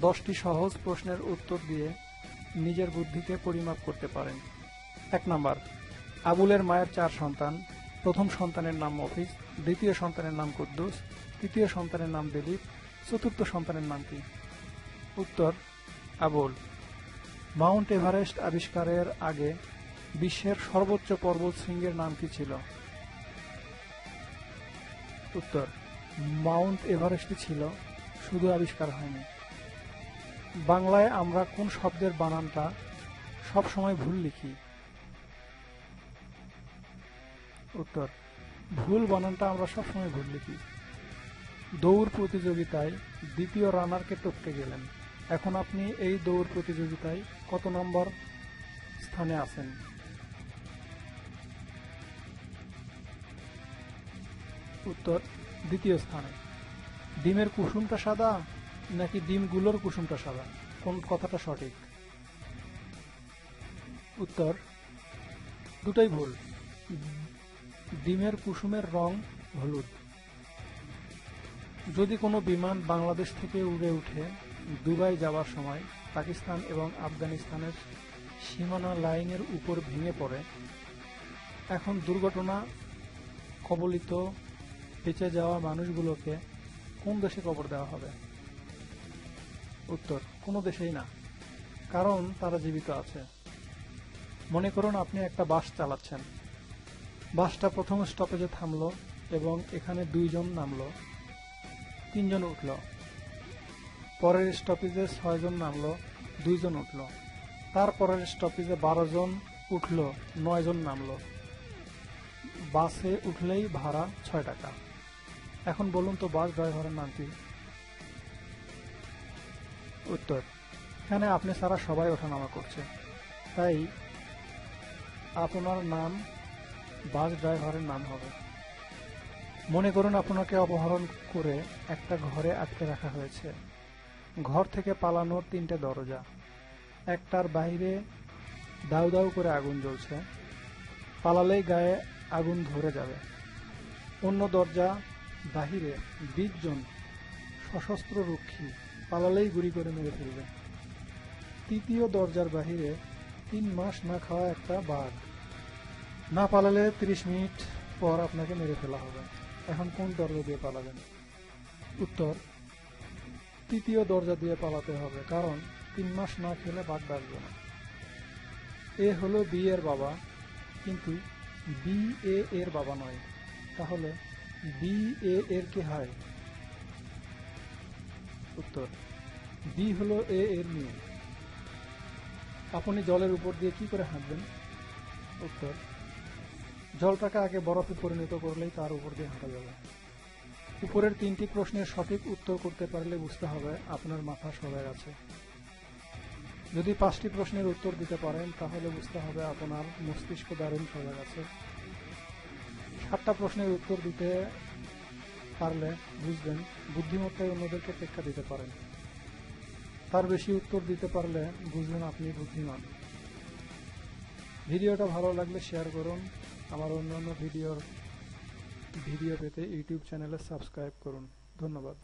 দশটি সহজ প্রশ্নের উত্তর দিয়ে নিজের বুদ্ধিকে পরিমাপ করতে পারেন। এক নাম্বার, আবুলের মায়ের চার সন্তান। প্রথম সন্তানের নাম মফিজ, দ্বিতীয় সন্তানের নাম কুদ্দুস, তৃতীয় সন্তানের নাম দিলীপ, চতুর্থ সন্তানের নাম কি উত্তর, আবুল। মাউন্ট এভারেস্ট আবিষ্কারের আগে বিশ্বের সর্বোচ্চ পর্বত শৃঙ্গের নাম কি ছিল? উত্তর, মাউন্ট এভারেস্টই ছিল, শুধু আবিষ্কার হয়নি। বাংলায় আমরা কোন শব্দের বানানটা সব সময় ভুল লিখি? উত্তর, ভুল বানানটা আমরা সব সময় ভুল লিখি। দৌড় প্রতিযোগিতায় দ্বিতীয় রানারকে টপকে গেলেন। এখন আপনি এই দৌড় প্রতিযোগিতায় কত নম্বর স্থানে আছেন? উত্তর, দ্বিতীয় স্থানে। ডিমের কুসুমটা সাদা? নাকি ডিমগুলোর কুসুমটা সাদা? কোন কথাটা সঠিক? উত্তর, দুটাই ভুল। ডিমের কুসুমের রং হলুদ। যদি কোনো বিমান বাংলাদেশ থেকে উড়ে উঠে দুবাই যাওয়ার সময় পাকিস্তান এবং আফগানিস্তানের সীমানা লাইনের উপর ভেঙে পড়ে, এখন দুর্ঘটনা কবলিত, বেঁচে যাওয়া মানুষগুলোকে কোন দেশে কবর দেওয়া হবে? উত্তর, কোনো দেশেই না। কারণ তারা জীবিত আছে। মনে করুন আপনি একটা বাস চালাচ্ছেন। বাসটা প্রথম স্টপেজে থামল এবং এখানে দুইজন নামলো। তিনজন উঠল। পরের স্টপেজে ছয়জন নামলো, দুইজন উঠল। তারপরের স্টপেজে বারো জন উঠল নয় জন নামলো। বাসে উঠলেই ভাড়া ছয় টাকা। এখন বলুন তো বাস ড্রাইভারের নাম কি? উত্তর। এখানে আপনি ছাড়া সবাই ওঠানামা করছে। তাই আপনার নাম, বাস ড্রাইভারের নাম হবে। মনে করুন আপনাকে অপহরণ করে একটা ঘরে আটকে রাখা হয়েছে। ঘর থেকে পালানোর তিনটে দরজা। একটার বাইরে দাউ দাউ করে আগুন জ্বলছে। পালালেই গায়ে আগুন ধরে যাবে। অন্য দরজা বাহিরে বিশজন সশস্ত্র রক্ষী পালালেই গুলি করে মেরে ফেলবে। তৃতীয় দরজার বাহিরে তিন মাস না খাওয়া একটা বাঘ। না পালালে তিরিশ মিনিট পর আপনাকে মেরে ফেলা হবে। এখন কোন দরজা দিয়ে পালাবেন? উত্তর, তৃতীয় দরজা দিয়ে পালাতে হবে, কারণ তিন মাস না খেলে বাঘ বাঁচবে না। এ হলো বি এর বাবা, কিন্তু বি এ এর বাবা নয়। তাহলে বি এ এর কে হয়? উত্তর। বি হলো এ এর মেয়ে আপনি জলের উপর দিয়ে কি করে হাঁটবেন? উত্তর, জলটাকে আগে বরফে পরিণত করলেই তার উপর দিয়ে হাঁটা যাবে। উপরের তিনটি প্রশ্নের সঠিক উত্তর করতে পারলে বুঝতে হবে আপনার মাথা সজাগ আছে। যদি পাঁচটি প্রশ্নের উত্তর দিতে পারেন, তাহলে বুঝতে হবে আপনার মস্তিষ্ক দারুণ সজাগ আছে। সাতটা প্রশ্নের উত্তর দিতে পারলে বুঝবেন বুদ্ধিমত্তায় অন্যদেরকে টেক্কা দিতে পারেন। তার বেশি উত্তর দিতে পারলে বুঝবেন আপনি বুদ্ধিমান। ভিডিওটা ভালো লাগলে শেয়ার করুন। আমার অন্যান্য ভিডিওর ভিডিও পেতে ইউটিউব চ্যানেলে সাবস্ক্রাইব করুন। ধন্যবাদ।